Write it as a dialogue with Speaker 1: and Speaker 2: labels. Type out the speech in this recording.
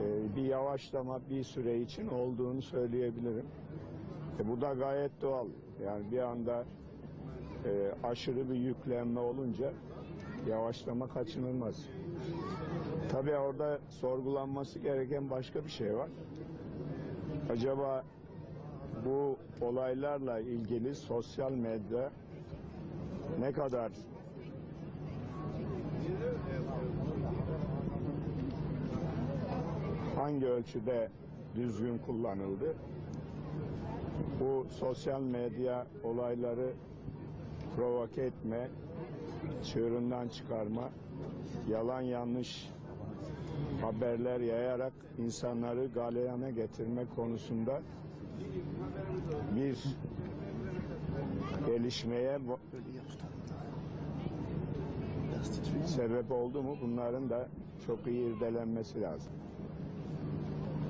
Speaker 1: e, bir yavaşlama bir süre için olduğunu söyleyebilirim. E, bu da gayet doğal. Yani bir anda e, aşırı bir yüklenme olunca yavaşlama kaçınılmaz. Tabii orada sorgulanması gereken başka bir şey var. Acaba bu olaylarla ilgili sosyal medya ne kadar hangi ölçüde düzgün kullanıldı? Bu sosyal medya olayları provoke etme, çığırından çıkarma, yalan yanlış haberler yayarak insanları galeyana getirme konusunda bir gelişmeye sebep oldu mu bunların da çok iyi irdelenmesi lazım.